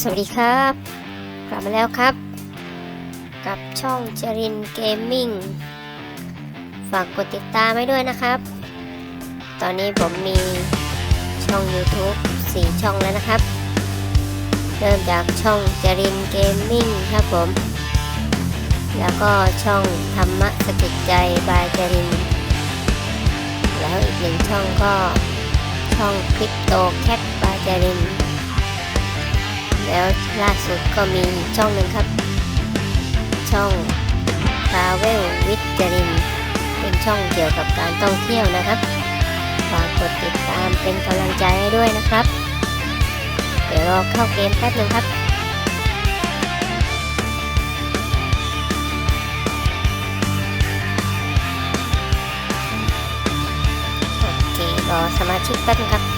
สวัสดีครับ กลับมาแล้วครับ กับช่องจรินเกมมิ่งฝากกดติดตามไว้ด้วยนะครับ ตอนนี้ผมมีช่อง YouTube 4 ช่องแล้วนะครับ เริ่มจากช่องจรินเกมมิ่งครับผม แล้วก็ช่องธรรมะสกิดใจบายจรินแล้วอีกหนึ่งช่องก็ช่องคริปโตแคทบายจริน แล้วล่าสุดก็มีช่องหนึ่งครับ ช่อง Travel with จรินเป็นช่องเกี่ยวกับการท่องเที่ยวนะครับฝากกดติดตามเป็นกำลังใจให้ด้วยนะครับ เดี๋ยวรอเข้าเกมแป๊บหนึงครับโอเครอสมาชิกแป๊บนึงครับ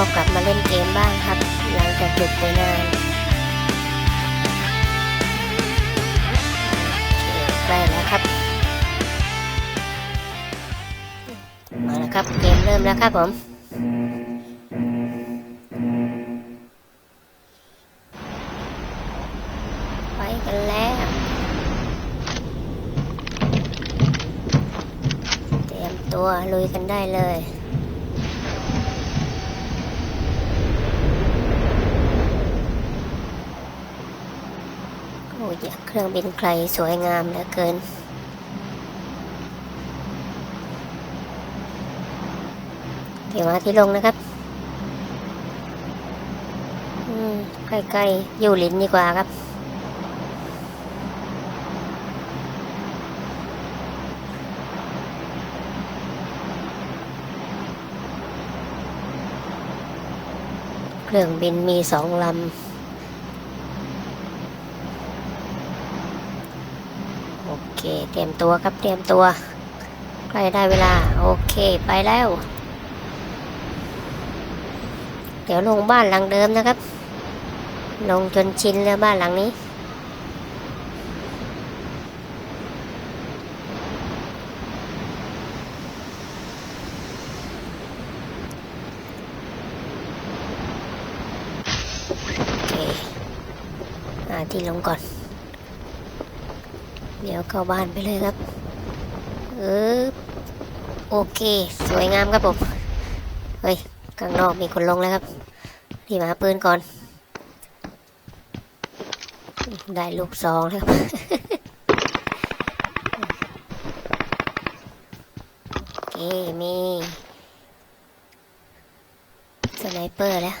ก็กลับมาเล่นเกมบ้างครับ หลังจากหยุดไปนานใกล้แล้วครับ มาแล้วครับ เกมเริ่มแล้วครับผมไปกันแล้ว เตรียมตัวลุยกันได้เลย โอ้ยเครื่องบินใครสวยงามเหลือเกินที่มาที่ลงนะครับ อืมใกล้ๆอยู่ลินดีกว่าครับเครื่องบินมีสองลำ โอ เตรียมตัวครับเตรียมตัวใกล้ได้เวลา โอเคไปแล้ว เดี๋ยวลงบ้านหลังเดิมนะครับ ลงจนชินแล้วบ้านหลังนี้โอเคหาที่ลงก่อน เดี๋ยวเข้าบ้านไปเลยครับเออโอเค สวยงามครับผม เฮ้ย ข้างนอกมีคนลงแล้วครับที่มาปืนก่อน ได้ลูกซองแล้วครับโอเค มีสไนเปอร์แล้ว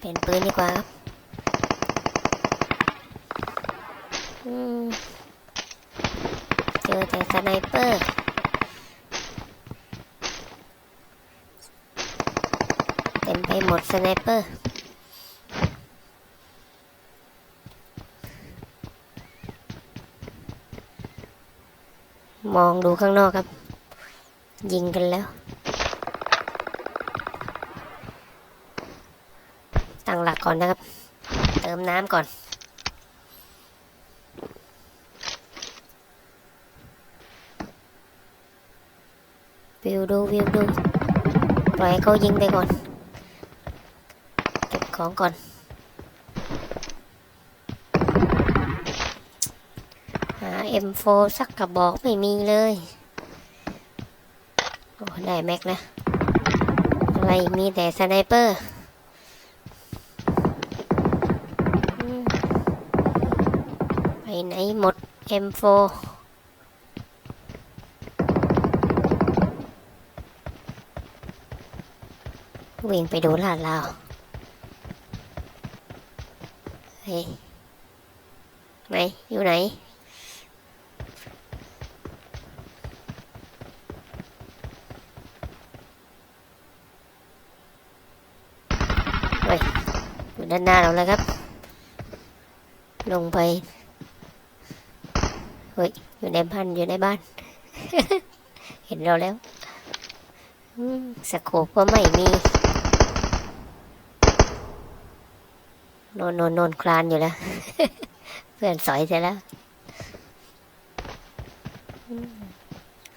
เป็นปืนดีกว่าครับอืม เจอแต่สไนเปอร์ เต็ม ไปหมดสไนเปอร์มองดูข้างนอกครับ ยิงกันแล้ว ตั้งหลักก่อนนะครับ เติมน้ำก่อน วิวดูวิวดู ปล่อยเขายิงไปก่อน ของก่อน หา M4 สักกระบอกไม่มีเลย โอ้ได้แม็กนะ อะไรมีแต่สไนเปอร์ไปไหนหมด M4 วิ่งไปดูลาดเรา เฮ้ยไหน อยู่ไหน เฮ้ยอยู่ด้านหน้าเราแล้วครับ ลงไป เฮ้ย อยู่ในบ้าน อยู่ในบ้าน เห็นเราแล้ว สโคปก็ไม่มี โนนโนนโนนคลานอยู่แล้ว เพื่อนสอยเสร็จแล้ว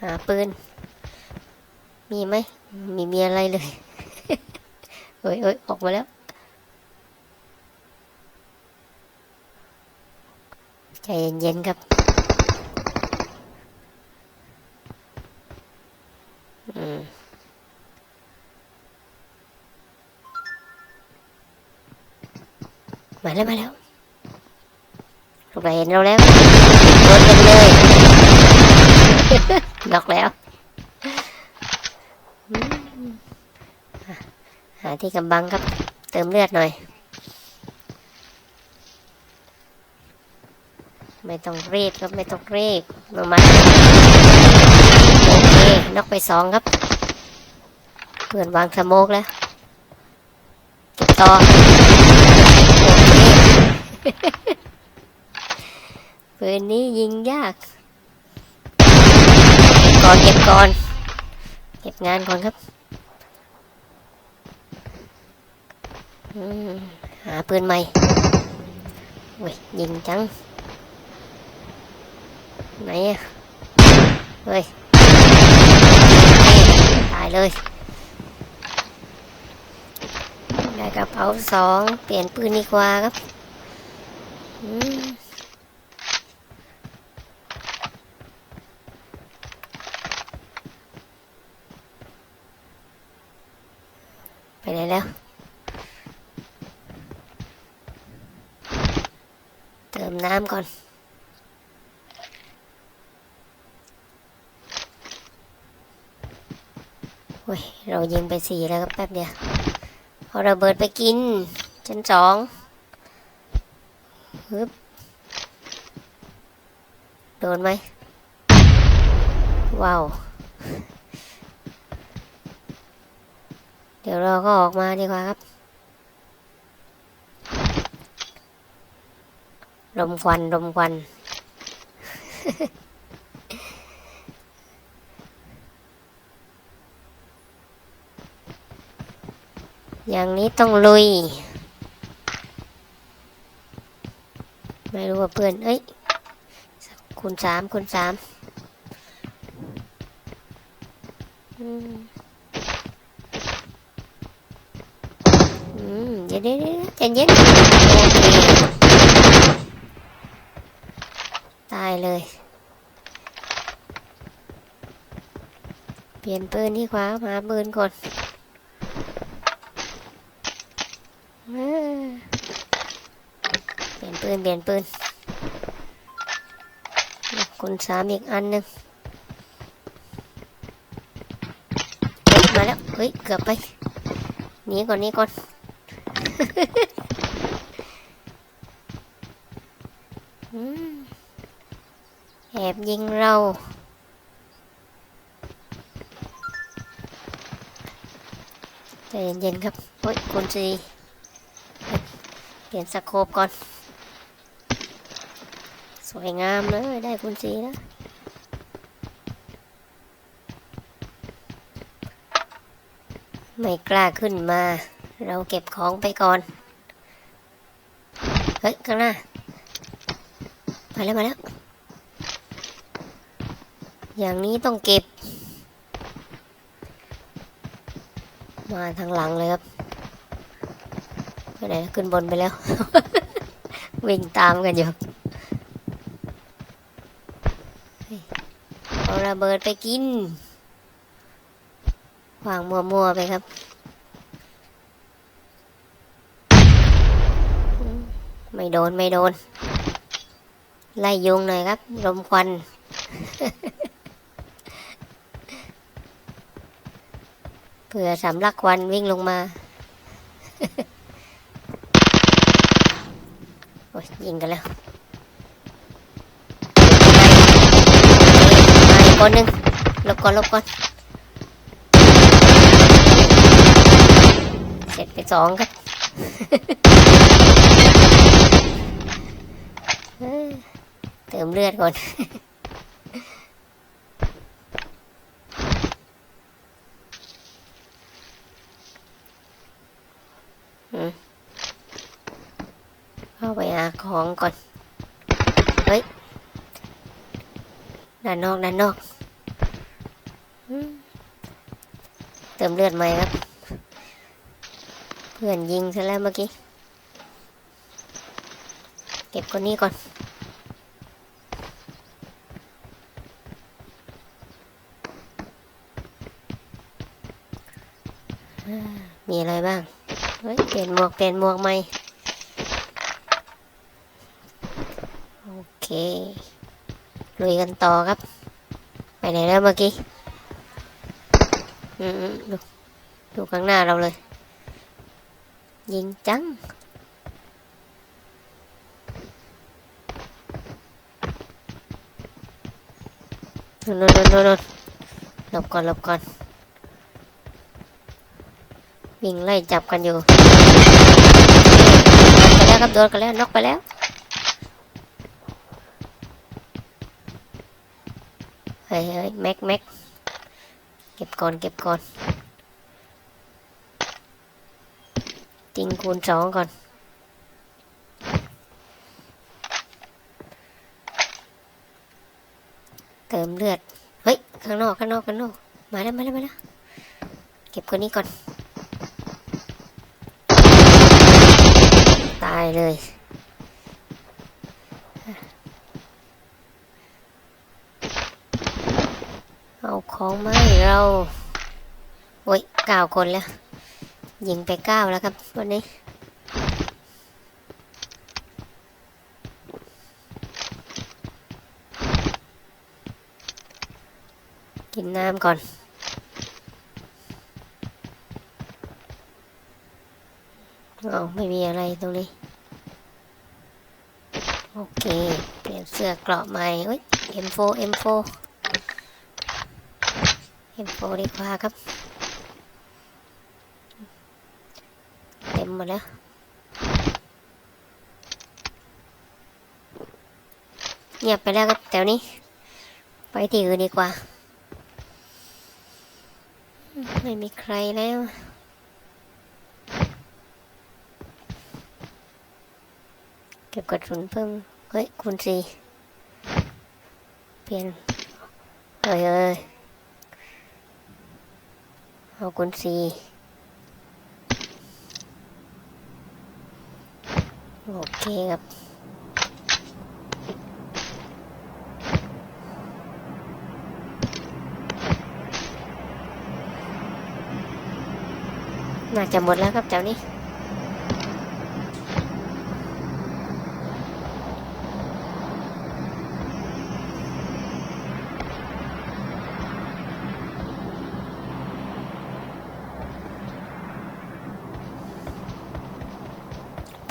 หาปืน มีไหม มีมีอะไรเลยเอ้ยเอ้ยออกมาแล้ว ใจเย็นๆครับ มาแล้วมาแล้วลูกเราเห็นเราแล้วโดนกันเลยล็อกแล้ว หาที่กำบังครับ เติมเลือดหน่อย ไม่ต้องรีบครับไม่ต้องรีบมามาโอเคนอกไปสองครับ เพื่อนวางสโมกแล้วต่อ ปืนนี้ยิงยาก ก่อนเก็บก่อน เก็บงานก่อนครับ หาปืนใหม่โอ้ยยิงจัง ไหนอะเฮ้ย ตายเลย ได้กระเป๋าสอง เปลี่ยนปืนดีกว่าครับ ไปไหนแล้ว เติมน้ำก่อนโอ้ย เรายิงไปสี่แล้วครับแป๊บเดียว เอาระเบิดไปกิน ชั้นสอง ฮึบโดนไหม ว้าว เดี๋ยวเราก็ออกมาดีกว่าครับ ลมควันลมควันอย่างนี้ต้องลุย ไม่รู้ว่าเพื่อน เอ้ยคูณสามคูณสามอืมอืมเดี๋ยวเดี๋ยวใจเย็นตายเลย เปลี่ยนปืนที่ขวาหาปืนก่อน เออเปืนเปลี่ยนปืนคุณสามอีกอันหนึ่งมาแล้ว เฮ้ย เกือบไปหนีก่อนนีก่อน แอบยิงเรา ใจเย็นๆครับ เฮ้ย คุณซีเปลี่ยนสโคปก่อน สวยงามเลยได้คุณสีแล้วไม่กล้าขึ้นมา เราเก็บของไปก่อน เฮ้ย ข้างหน้า มาแล้ว มาแล้ว อย่างนี้ต้องเก็บ มาทางหลังเลยครับไปไหนขึ้นบนไปแล้ว วิ่งตามกันอยู่เฮ้ยเอา ระเบิดไปกินวางมัวๆไปครับไม่โดนไม่โดน ไล่ยุงหน่อยครับลมควัน เผื่อสำลักควันวิ่งลงมา โอ้ยยิงกันแล้วมาอีก คนหนึ่งหลบก่อนหลบก่อนเสร็จไปสองครับเติมเลือดก่อนเข้าไปหาของก่อน เฮ้ย ด้านนอกด้านนอกเติมเลือดใหม่ครับ เพื่อนยิงซะแล้วเมื่อกี้ เก็บคนนี้ก่อนมีอะไรบ้าง เฮ้ย เปลี่ยนหมวก เปลี่ยนหมวกใหม่โอเค ลุยกันต่อครับ ไปไหนแล้วเมื่อกี้อืมดูดูข้างหน้าเราเลย ยิงจังนนนนนนหลบก่อนหลบก่อน วิ่งไล่จับกันอยู่ ไปแล้วครับโดนกันแล้วน็อกไปแล้ว เฮ้ยเฮ้ยแม็กแม็กเก็บก่อนเก็บก่อนจิงคูณสองก่อนเติมเลือด เฮ้ย ข้างนอก ข้างนอก ข้างนอก มาแล้ว มาแล้ว มาแล้ว เก็บคนนี้ก่อน ตายเลย เอาของมาให้ เราโอ้ยเก้าคนแล้ว ยิงไปเก้าแล้วครับ วันนี้ กินน้ำก่อนเอาไม่มีอะไรตรงนี้ โอเค เปลี่ยนเสื้อเกราะใหม่เอ้ย M4 M4 M4 ดีกว่าครับ เต็มหมดแล้วเงียบไปแล้วครับแถวนี้ ไปที่อื่นดีกว่า ไม่มีใครแล้วเก็บกระสุนเพิ่ม เฮ้ย คูณสี่เปลี่ยนเฮ้ยเอ้ย เอาคูณสี่โอเคครับน่าจะหมดแล้วครับเจ้านี้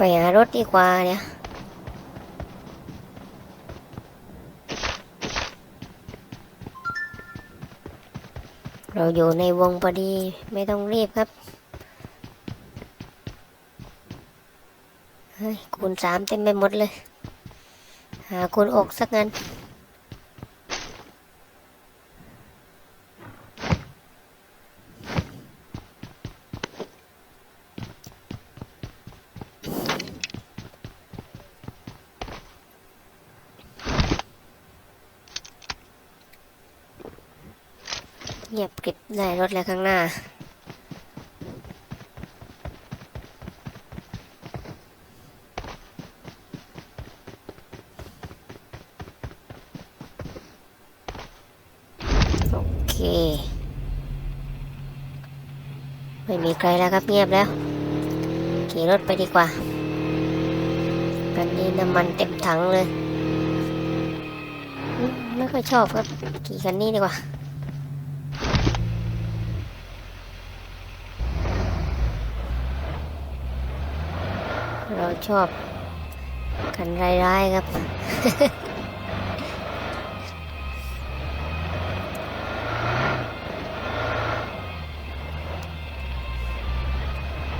ไปหารถดีกว่าเนี่ยเราอยู่ในวงพอดีไม่ต้องรีบครับเฮ้ยคูณสามเต็มไปหมดเลย หาคูณอกสักงั้น งียบกริบได้รถแล้วข้างหน้า โอเค ไม่มีใครแล้วครับเงียบแล้วขี่รถไปดีกว่ากันนี้น้ำมันเต็มถังเลย ไม่ค่อยชอบครับ ขี่คันนี้ดีกว่า เราชอบคันร้ายๆครับ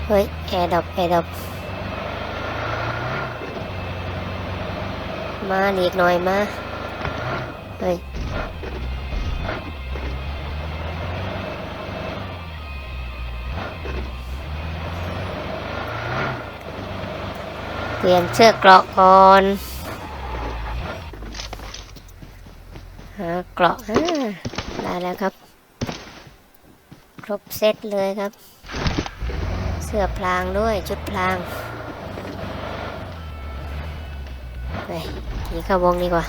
เฮ้ยแอร์ดับแอร์ดับมาหลีกหน่อยมา เฮ้ย ลี่ยนเสื้อเกราะก่อนหาเกราะได้แล้วครับ ครบเซตเลยครับ เสื้อพลางด้วยชุดพลางไปขี่เข้าวงดีกว่า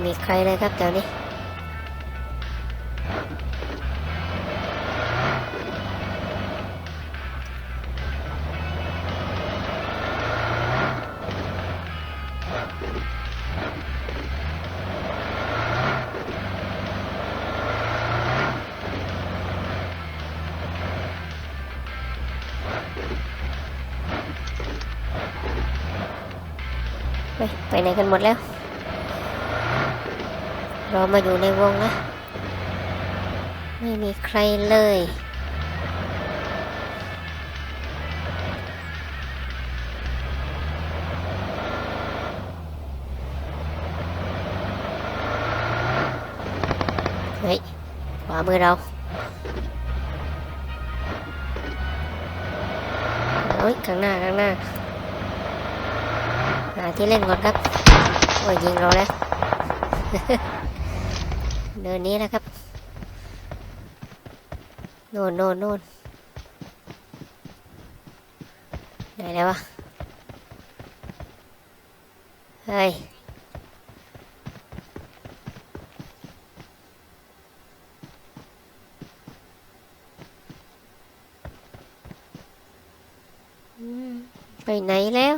ม่มีใครเลยครับแถวนี้ ไปไปไหนกันหมดแล้ว เรามาอยู่ในวงนะ ไม่มีใครเลย เฮ้ยขวามือเราเฮ้ยข้างหน้าข้างหน้าหาที่เล่นก่อนครับ โอ้ยยิงเราแล้ว เดินนี้นะครับ โน่นโน่นโน่นไหนแล้ววะ เฮ้ย ไปไหนแล้ว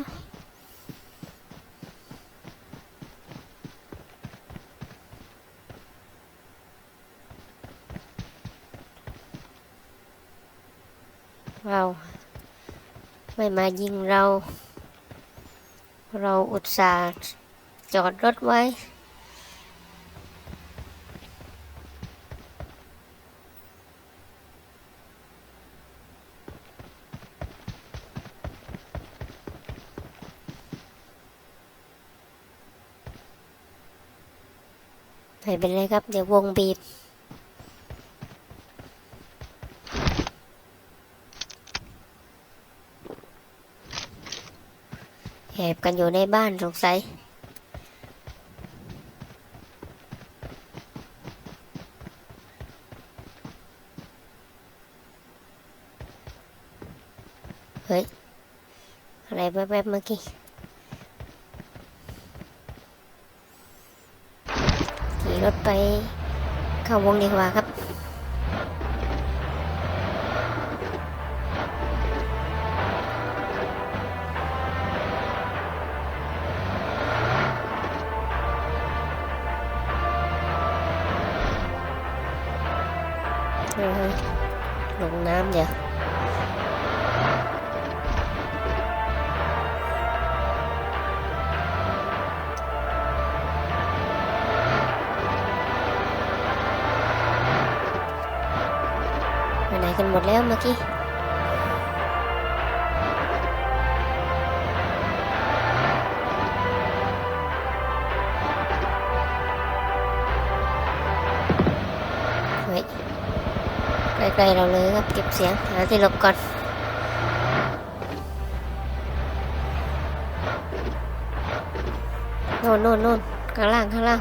เรา ไม่มายิงเรา เราอุตส่าห์จอดรถไว้ ไม่เป็นไรครับ เดี๋ยววงบีบ แอบ กันอยู่ในบ้านสงสัย เฮ้ย อะไรแวบๆเมื่อกี้ขี่รถไปเข้าวงดีกว่าครับ ไปไหนกันหมดแล้วเมื่อกี้เฮ้ยใกล้ๆเราเลยครับเก็บเสียงหาที่หลบก่อนโน่นโน่นโน่นข้างล่างข้างล่าง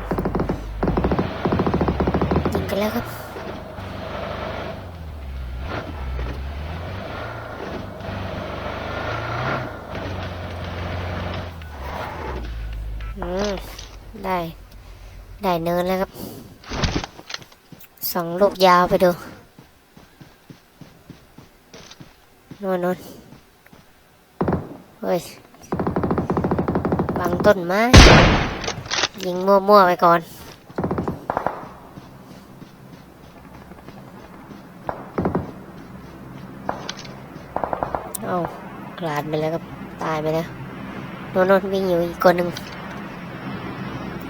ยิงกันแล้วครับ อืม ได้ ได้เนินแล้วครับ สอง ลูกยาวไปดูโน่นโน่นเฮ้ยบังต้นไม้ยิงมั่วๆไปก่อนเอากลาดไปแล้วก็ตายไปแล้วโน่นโน่นวิ่งอยู่อีกคนหนึ่ง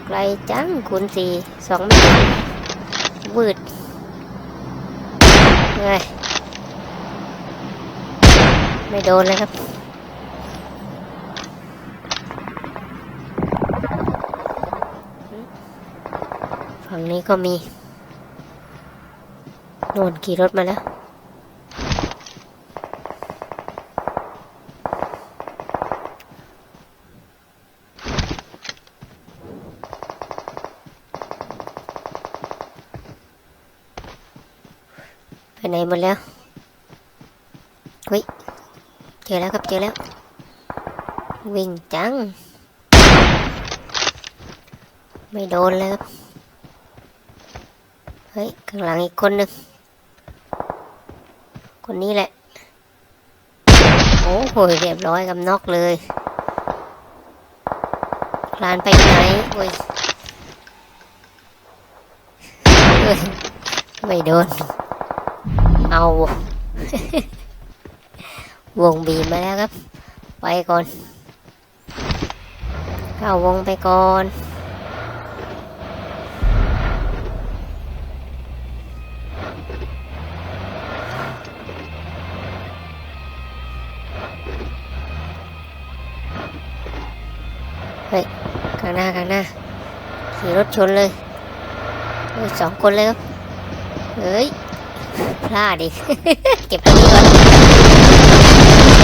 ไกลจังคูณสี่สองเมตรวืด ไงไม่โดนเลยครับฝั่งนี้ก็มี โน่นขี่รถมาแล้ว ไปไหนหมดแล้วเฮ้ยเจอแล้วครับเจอแล้ว วิ่งจัง ไม่โดนเลยครับ เฮ้ย ข้างหลังอีกคนหนึ่งคนนี้แหละ โอ้โหเรียบร้อยกับนอกเลยคลานไปไหนโอ้ยไม่โดน เอา วงบีมาแล้วครับ ไปก่อนเข้าวงไปก่อนเฮ้ยข้างหน้าข้างหน้าขี่รถชนเลยเฮ้ยสองคนเลยครับ เฮ้ย พลาดดิ เก็บตัวนี้ก่อน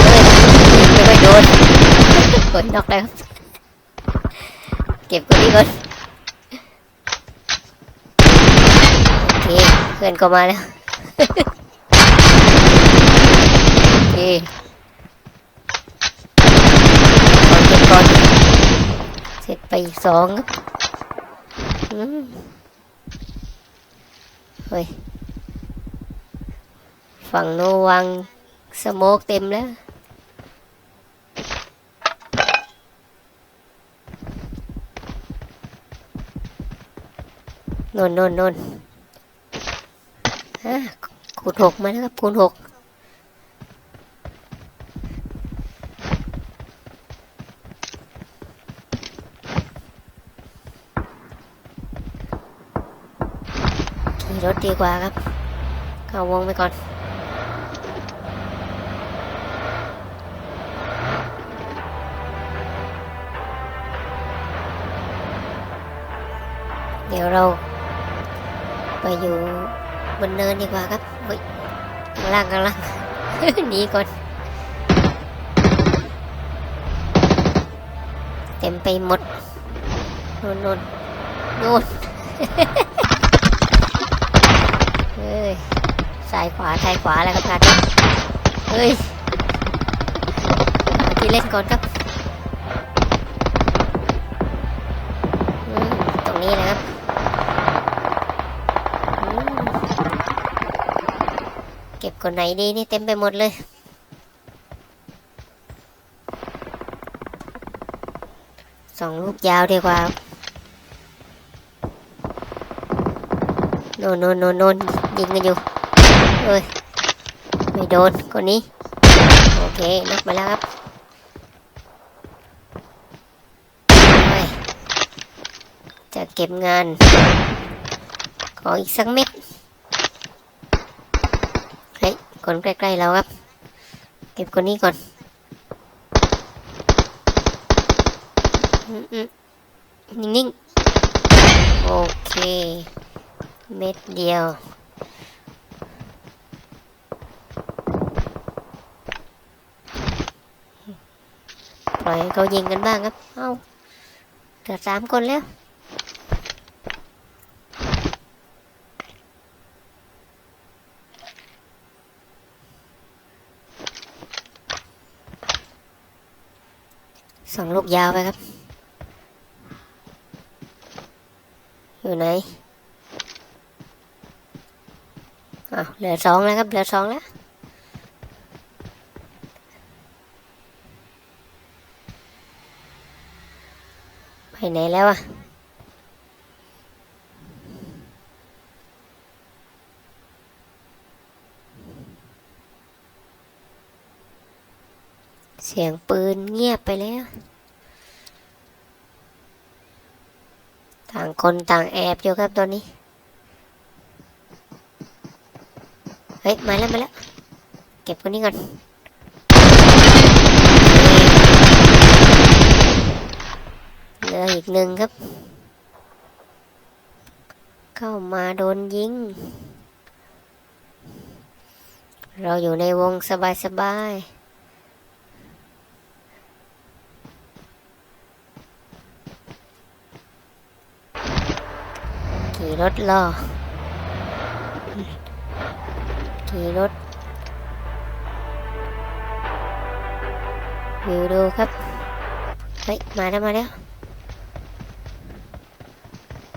เฮ้ยไม่โดนกดนอกแล้วครับเก็บตัวนี้ก่อน โอเค เพื่อนก็มาแล้ว โอเคก่อนเก็บก่อน เสร็จไปสองครับอืมเฮ้ย ฝั่งโนวังสโมกเต็มแล้ว นนนนนนอะคูณหกมาแล้วครับคูณหกขี่รถดีกว่าครับ เข้าวงไปก่อน ดี๋ยวเรา ไปอยู่บนเนินดีกว่าครับเฮ้ยข้างล่างข้างล่างหนีก่อน เต็มไปหมดโน่นโน่นโน่นเฮ้ยซ้ายขวาซ้ายขวาแล้วครับการเฮ้ยที่เล่นก่อนครับ คนไหนดีนี่เต็มไปหมดเลย สองลูกยาวดีกว่าโนนโนนโนนโนนยิงกันอยู่เอ้ย ไม่โดนคนนี้ โอเคนักมาแล้วครับจะเก็บงาน ขออีกสักเม็ด เฮ้ย คนใกล้ๆเราครับ เก็บคนนี้ก่อนนิ่งๆ โอเค เม็ดเดียว ปล่อยให้เขายิงกันบ้างครับ เอ้าเหลือสามคนแล้ว สองลูกยาวไปครับ อยู่ไหนอ้าวเหลือสองแล้วครับ เหลือสองแล้วไปไหนแล้วอะ เสียงปืนเงียบไปแล้ว ต่างคนต่างแอบอยู่ครับตอนนี้ เฮ้ย มาแล้วมาแล้ว เก็บคนนี้ก่อนเหลืออีกหนึ่งครับ เข้ามาโดนยิง เราอยู่ในวงสบายๆขี่ รถรอขี่รถวิวดูครับ เฮ้ย มาแล้วมาแล้ว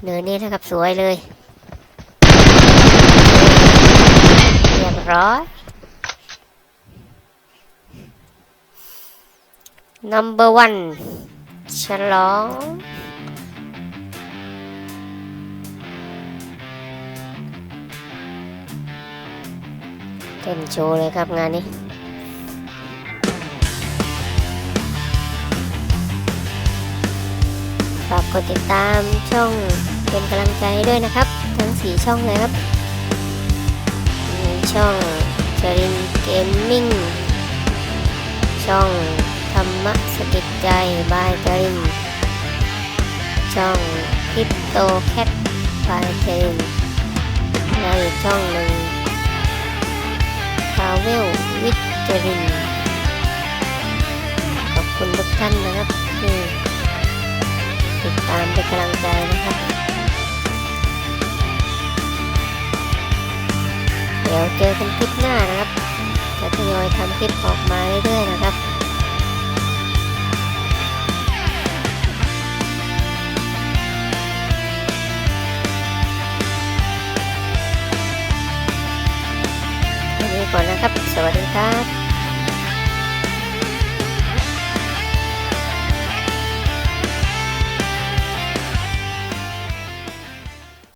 เนินนี้นะครับสวยเลย เรียบร้อย number one ฉลอง เต้นโชว์เลยครับงานนี้ฝากกดติดตามช่องเป็นกำลังใจให้ด้วยนะครับ ทั้ง 4 ช่องเลยครับมีช่องจรินเกมมิ่งช่องธรรมะสกิดใจบายจรินช่องคริปโตแคทบายจรินและอีกช่องหนึ่ง ทาเวลวิจรินขอบคุณทุกท่านนะครับที่ติดตามเป็นกำลังใจนะครับ เดี๋ยวเจอกันคลิปหน้านะครับจะทยอยทำคลิปออกมาเรื่อยๆนะครับ ครับ สวัสดีครับ